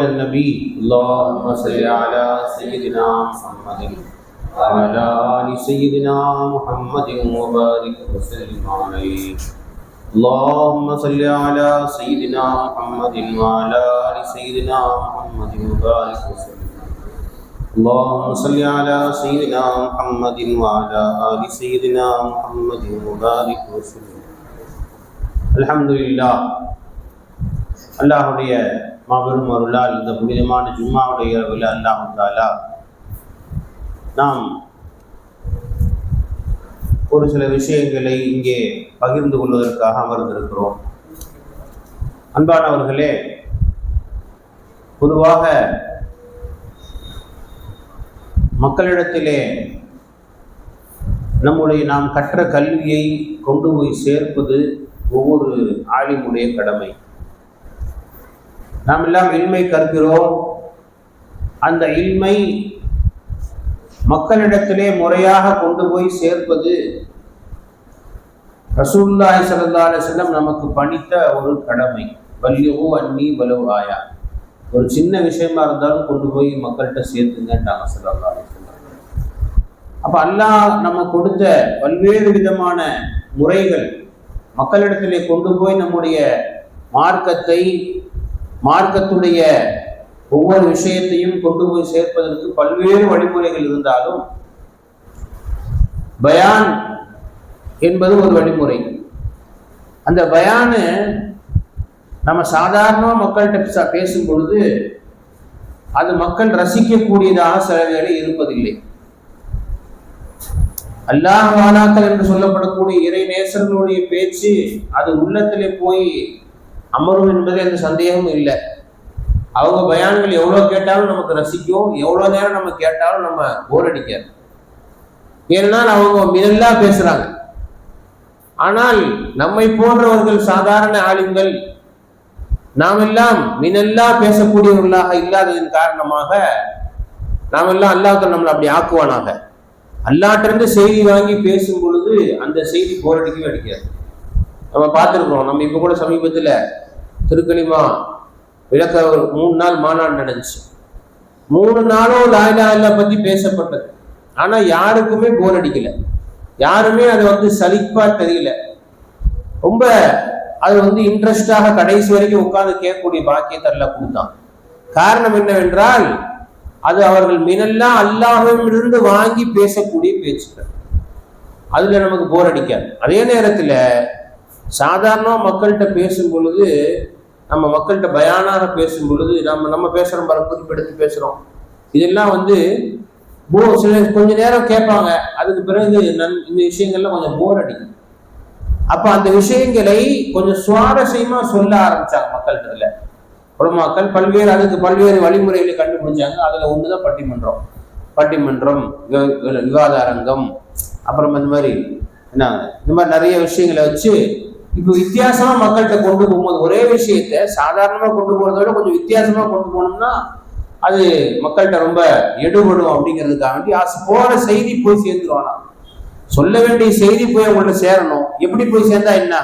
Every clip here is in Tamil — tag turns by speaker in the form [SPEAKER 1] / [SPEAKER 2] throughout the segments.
[SPEAKER 1] على النبي، اللهم صل على سيدنا محمد وعلى آل سيدنا محمد وبارك وسلم عليه. اللهم صل على سيدنا محمد وعلى آل سيدنا محمد وبارك وسلم. اللهم صل على سيدنا محمد وعلى آل سيدنا محمد وبارك وسلم. الحمد لله. அல்லாஹுடைய மாபெரும் அருளால் இந்த புனிதமான ஜும்மாவுடைய இரவில் அல்லாஹு தாலா நாம் ஒரு சில விஷயங்களை இங்கே பகிர்ந்து கொள்வதற்காக அமர்ந்திருக்கிறோம். அன்பானவர்களே பொதுவாக மக்களிடத்திலே நம்முடைய நாம் கற்ற கல்வியை கொண்டு போய் சேர்ப்பது ஒவ்வொரு ஆலிமுடைய கடமை. நாம் எல்லாம் இல்மை கற்கிறோம். அந்த இல்மை மக்களிடத்திலே முறையாக கொண்டு போய் சேர்ப்பது ரசூல்லாய் சல்லா செல்லம் நமக்கு பணித்த ஒரு கடமை. வல்லியோ அன்னி வலவு ஆயா. ஒரு சின்ன விஷயமா இருந்தாலும் கொண்டு போய் மக்கள்கிட்ட சேர்த்துங்கன்றாங்க சல்லா அப்ப அல்லாஹ் நம்ம கொடுத்த பல்வேறு விதமான முறைகள் மக்களிடத்திலே கொண்டு போய் நம்முடைய மார்க்கத்தை மார்க்கத்துடைய ஒவ்வொரு விஷயத்தையும் கொண்டு போய் சேர்ப்பதற்கு பல்வேறு வழிமுறைகள் இருந்தாலும் பயான் என்பது ஒரு வழிமுறை. அந்த பயானு நம்ம சாதாரணமாக மக்கள்கிட்ட பேசும் பொழுது அது மக்கள் ரசிக்கக்கூடியதாக சில வேலை இருப்பதில்லை. அல்லாஹ் வாலாக்கள் என்று சொல்லப்படக்கூடிய இறை நேசர்களுடைய பேச்சு அது உள்ளத்திலே போய் அமரும் என்பது எந்த சந்தேகமும் இல்லை. அவங்க பயான்கள் எவ்வளோ கேட்டாலும் நமக்கு ரசிக்கும். எவ்வளோ நேரம் நம்ம கேட்டாலும் நம்ம போர் அடிக்காது. ஏன்னா அவங்க மினல்லா பேசுகிறாங்க ஆனால் நம்மை போன்றவர்கள் சாதாரண ஆளுங்கள் நாம் எல்லாம் மினல்லா பேசக்கூடியவர்களாக இல்லாததன் காரணமாக நாம் எல்லாம் அல்லாஹ் நம்மளை அப்படி ஆக்குவானாக. அல்லாட்டிருந்து செய்தி வாங்கி பேசும் பொழுது அந்த செய்தி போரடிக்கவே அடிக்காது. நம்ம பார்த்துருக்கோம் நம்ம இப்போ கூட சமீபத்தில் திருக்கணிமா விளக்க ஒரு மூணு நாள் மாநாடு நடந்துச்சு. மூணு நாளும் லாயிலா இல்லா பற்றி பேசப்பட்டது. ஆனால் யாருக்குமே போர் அடிக்கலை. யாருமே அதை வந்து சலிப்பாக தெரியல. ரொம்ப அது வந்து இன்ட்ரெஸ்டாக கடைசி வரைக்கும் உட்கார்ந்து கேட்கக்கூடிய பாக்கியத்தை எல்லாம் கொடுத்தான். காரணம் என்னவென்றால் அது அவர்கள் மினெல்லாம் அல்லாஹிலிருந்து வாங்கி பேசக்கூடிய பேச்சுக்கள். அதுல நமக்கு போர் அடிக்காது. அதே நேரத்தில் சாதாரணமாக மக்கள்கிட்ட பேசும் பொழுது நம்ம மக்கள்கிட்ட பயானாக பேசும் பொழுது நம்ம நம்ம பேசுகிற பாரு குறிப்பெடுத்து பேசுகிறோம் இதெல்லாம் வந்து போ சில கொஞ்ச நேரம் கேட்பாங்க. அதுக்கு பிறகு நன் இந்த விஷயங்கள்லாம் கொஞ்சம் போர் அடிக்கும். அப்போ அந்த விஷயங்களை கொஞ்சம் சுவாரஸ்யமாக சொல்ல ஆரம்பித்தாங்க மக்கள்கிட்ட குடும்பமாக்கள் பல்வேறு அதுக்கு பல்வேறு வழிமுறைகளை கண்டுபிடிச்சாங்க. அதில் ஒன்று தான் பட்டிமன்றம் பட்டிமன்றம் விவாத அரங்கம் அப்புறம் இந்த மாதிரி என்ன இந்த மாதிரி நிறைய விஷயங்களை வச்சு இப்போ வித்தியாசமா மக்கள்கிட்ட கொண்டு போகும்போது ஒரே விஷயத்த சாதாரணமா கொண்டு போறத விட கொஞ்சம் வித்தியாசமா கொண்டு போனோம்னா அது மக்கள்கிட்ட ரொம்ப எடுபடும் அப்படிங்கிறதுக்காக வேண்டி போற செய்தி போய் சேர்ந்துருவானா சொல்ல வேண்டிய செய்தி போய் அவங்கள்ட்ட சேரணும். எப்படி போய் சேர்ந்தா என்ன?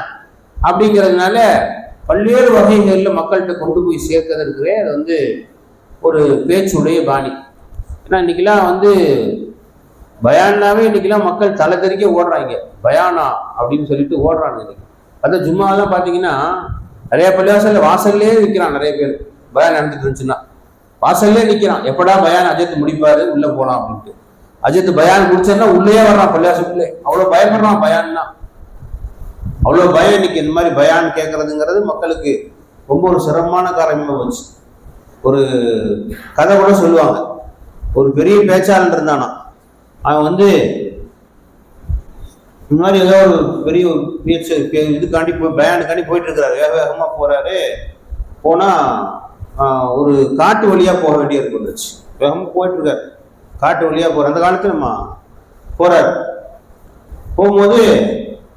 [SPEAKER 1] அப்படிங்கிறதுனால பல்வேறு வகைகளில் மக்கள்கிட்ட கொண்டு போய் சேர்க்கிறதுக்குவே அது வந்து ஒரு பேச்சுடைய பாணி. ஏன்னா இன்னைக்கெல்லாம் வந்து பயானாவே இன்னைக்கெல்லாம் மக்கள் தலை தெறிக்க ஓடுறாங்க. பயானா அப்படின்னு சொல்லிட்டு ஓடுறாங்க இன்னைக்கு. அதான் ஜும்மாவெல்லாம் பார்த்தீங்கன்னா நிறைய பள்ளிவாசல்ல வாசல்லே நிற்கிறான் நிறைய பேர். பயான் நடந்துட்டு இருந்துச்சுன்னா. வாசல்லே நிற்கிறான் எப்படா பயான் அஜித் முடிப்பாரு? உள்ளே போகலாம் அப்படின்ட்டு. அஜித் பயான் முடிச்சதுன்னா உள்ளே வர்றான் பள்ளிவாசலுக்குள்ளே அவ்வளோ பயப்படுறான் பயான்னா. அவ்வளோ பயம் இன்னைக்கு இந்த மாதிரி பயான் கேட்கறதுங்கிறது மக்களுக்கு ரொம்ப ஒரு சிரமமான காரியமாக போச்சு. ஒரு கதை கூட சொல்லுவாங்க. ஒரு பெரிய பேச்சாளர் இருந்தானா. அவன் வந்து இந்த மாதிரி ஏதோ ஒரு பெரிய ஒரு பேச்சு இதுக்காண்டி போய் பயானுக்காண்டி போயிட்டு இருக்கிறாரு வேக வேகமாக போறாரு. போனால் ஒரு காட்டு வழியாக போக வேண்டிய இருந்துச்சு. வந்துச்சு வேகமாக போயிட்டு இருக்காரு காட்டு வழியாக போகிற அந்த காலத்துல நம்ம போறாரு. போகும்போது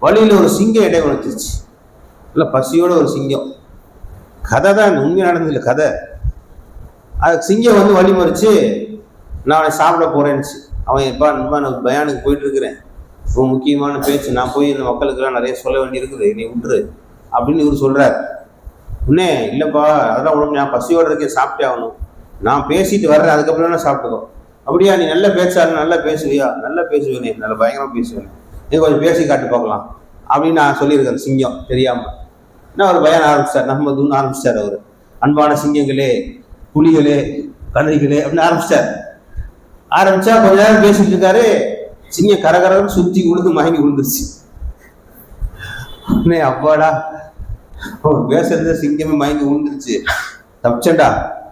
[SPEAKER 1] வழியில் ஒரு சிங்கம் இடைவெளிச்சிருச்சு வந்துச்சு இல்லை பசியோட ஒரு சிங்கம். கதை தான் உண்மை நடந்ததில்ல கதை. அது சிங்கம் வந்து வழி மறிச்சு நான் சாப்பிட போறேன்னுச்சு. அவன் எப்பா நண்பா நான் பயானுக்கு போயிட்டு இருக்கிறேன் ரொம்ப முக்கியமான பேச்சு. நான் போய் இந்த மக்களுக்கெல்லாம் நிறைய சொல்ல வேண்டியிருக்குது. நீ விட்டுரு அப்படின்னு இவர் சொல்கிறார்
[SPEAKER 2] உன்னே இல்லைப்பா அதெல்லாம் உடம்பு நான் பசியோட இருக்கே சாப்பிட்டே ஆகணும். நான் பேசிட்டு வர்றேன். அதுக்கப்புறம் நான் சாப்பிட்டுக்கோ. அப்படியா நீ நல்லா பேச்சாளர் நல்லா பேசுவியா? நல்லா பேசுவேனே நல்லா பயங்கரமாக பேசுவேன் நீ? கொஞ்சம் பேசி காட்டு பார்க்கலாம். அப்படின்னு நான் சொல்லியிருக்கேன். சிங்கம் தெரியாமல் என்ன ஒரு பயம் ஆரம்பிச்சிட்டார் நம்ம தூண் ஆரம்பிச்சிட்டார் அவர். அன்பான சிங்கங்களே புலிகளே கழுதைகளே அப்படின்னு ஆரம்பிச்சிட்டார் ஆரம்பிச்சா கொஞ்ச நேரம் பேசிட்டு இருக்காரு. சிங்கம் கரகரன்னு சுத்தி உழுது மயங்கி விழுந்துருச்சு அண்ணே அப்பாடா. அவன் பேசுறது சிங்கமே மயங்கி விழுந்துருச்சு தப்பிச்சண்டா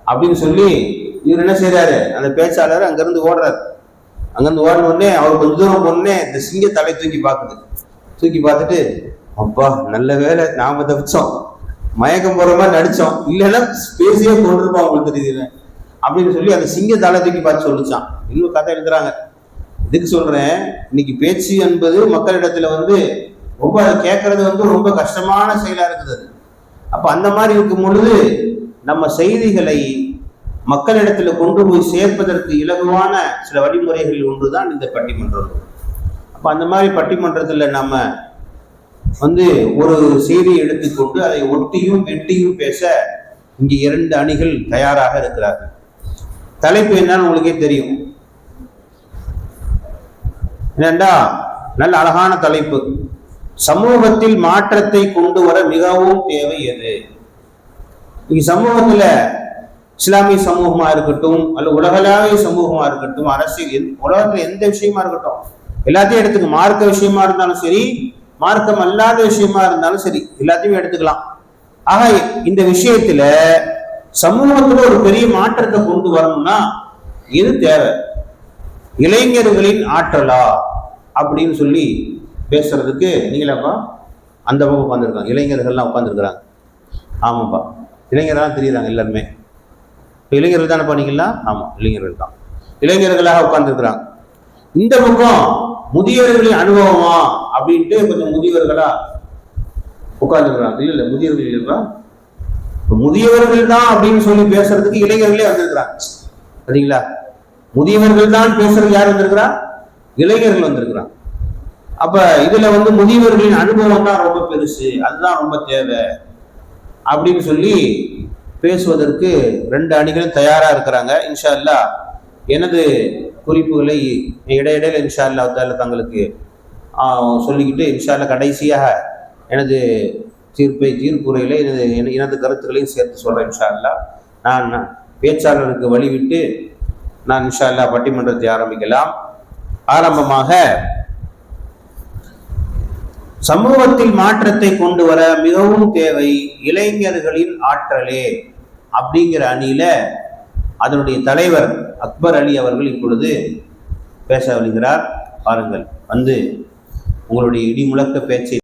[SPEAKER 2] அப்படின்னு சொல்லி இவர் என்ன செய்யறாரு அந்த பேச்சாளர் அங்கிருந்து ஓடுறாரு. அங்கிருந்து ஓடின உடனே அவர் கொஞ்ச தூரம் போனே இந்த சிங்க தலை தூக்கி பார்க்குது. தூக்கி பார்த்துட்டு அப்பா நல்ல வேலை நாம தப்பிச்சோம். மயக்கம் போற மாதிரி நடிச்சோம். இல்லைன்னா பேசியே கொண்டிருப்போம் உங்களுக்கு தெரியுது அப்படின்னு சொல்லி அந்த சிங்க தலை தூக்கி பார்த்து சொல்லிச்சான். இன்னும் கதை எழுதுறாங்க. இதுக்கு சொல்றேன்? இன்னைக்கு பேச்சு என்பது மக்களிடத்துல வந்து ரொம்ப அதை கேட்கறது வந்து ரொம்ப கஷ்டமான செயலா இருக்குது அது. அப்ப அந்த மாதிரி இருக்கும் பொழுது நம்ம செய்திகளை மக்களிடத்துல கொண்டு போய் சேர்ப்பதற்கு இலகுவான சில வழிமுறைகளில் ஒன்றுதான் இந்த பட்டிமன்றம். அப்ப அந்த மாதிரி பட்டிமன்றத்துல நம்ம வந்து ஒரு செய்தியை எடுத்துக்கொண்டு அதை ஒட்டியும் வெட்டியும் பேச இங்கே இரண்டு அணிகள் தயாராக இருக்கிறார்கள். தலைப்பு என்னன்னு உங்களுக்கே தெரியும். என்னண்டா? நல்ல அழகான தலைப்பு. சமூகத்தில் மாற்றத்தை கொண்டு வர மிகவும் தேவை எது? இங்க சமூகத்துல இஸ்லாமிய சமூகமா இருக்கட்டும் அல்ல உலகளாவிய சமூகமா இருக்கட்டும் அரசியல் எந்த- உலகத்துல எந்த விஷயமா இருக்கட்டும் எல்லாத்தையும் எடுத்துக்க மார்க்க விஷயமா இருந்தாலும் சரி மார்க்கம் அல்லாத விஷயமா இருந்தாலும் சரி எல்லாத்தையும் எடுத்துக்கலாம். ஆக இந்த விஷயத்துல சமூகத்துல ஒரு பெரிய மாற்றத்தை கொண்டு வரணும்னா எது தேவை? இளைஞர்களின் ஆற்றலா? அப்படின்னு சொல்லி பேசுகிறதுக்கு நீங்களாப்பா அந்த பக்கம் உட்காந்துருக்காங்க இளைஞர்கள்லாம் உட்காந்துருக்குறாங்க ஆமாப்பா. இளைஞர்கள்லாம் தெரியுறாங்க எல்லாருமே. இப்போ இளைஞர்கள் தானே பண்ணீங்களா ஆமாம் இளைஞர்கள் தான். இளைஞர்களாக உட்காந்துருக்குறாங்க இந்த பக்கம் முதியவர்களின் அனுபவமா அப்படின்ட்டு கொஞ்சம் முதியவர்களா உட்காந்துருக்குறாங்க இல்லை இல்லை முதியவர்கள் இல்லைப்பா. முதியவர்கள் தான் அப்படின்னு சொல்லி பேசுறதுக்கு இளைஞர்களே வந்திருக்கிறாங்க. சரிங்களா? முதியவர்கள் தான் பேசுறது யார் வந்திருக்கிறா? இளைஞர்கள் வந்திருக்கிறாங்க. அப்ப இதுல வந்து முதியவர்களின் அனுபவம் தான் ரொம்ப பெருசு. அதுதான் ரொம்ப தேவை. அப்படின்னு சொல்லி பேசுவதற்கு ரெண்டு அணிகளும் தயாரா இருக்கிறாங்க. இன்ஷா அல்லாஹ் எனது குறிப்புகளை இடையிடையில் இன்ஷா அல்லா தங்களுக்கு சொல்லிக்கிட்டு இன்ஷா அல்லா கடைசியாக எனது தீர்ப்பை தீர்ப்புரையில் எனது என- எனது கருத்துக்களையும் சேர்த்து சொல்கிறேன் இன்ஷா அல்லா நான் பேச்சாளருக்கு வழிவிட்டு நான் இன்ஷா அல்லாஹ் பட்டிமன்றத்தை ஆரம்பிக்கலாம். ஆரம்பமாக சமூகத்தில் மாற்றத்தை கொண்டு வர மிகவும் தேவை இளைஞர்களின் ஆற்றலே அப்படிங்கிற அணியில அதனுடைய தலைவர் அக்பர் அலி அவர்கள் இப்பொழுது பேச வருகிறார். பாருங்கள் வந்து உங்களுடைய இடிமுழக்க பேச்சை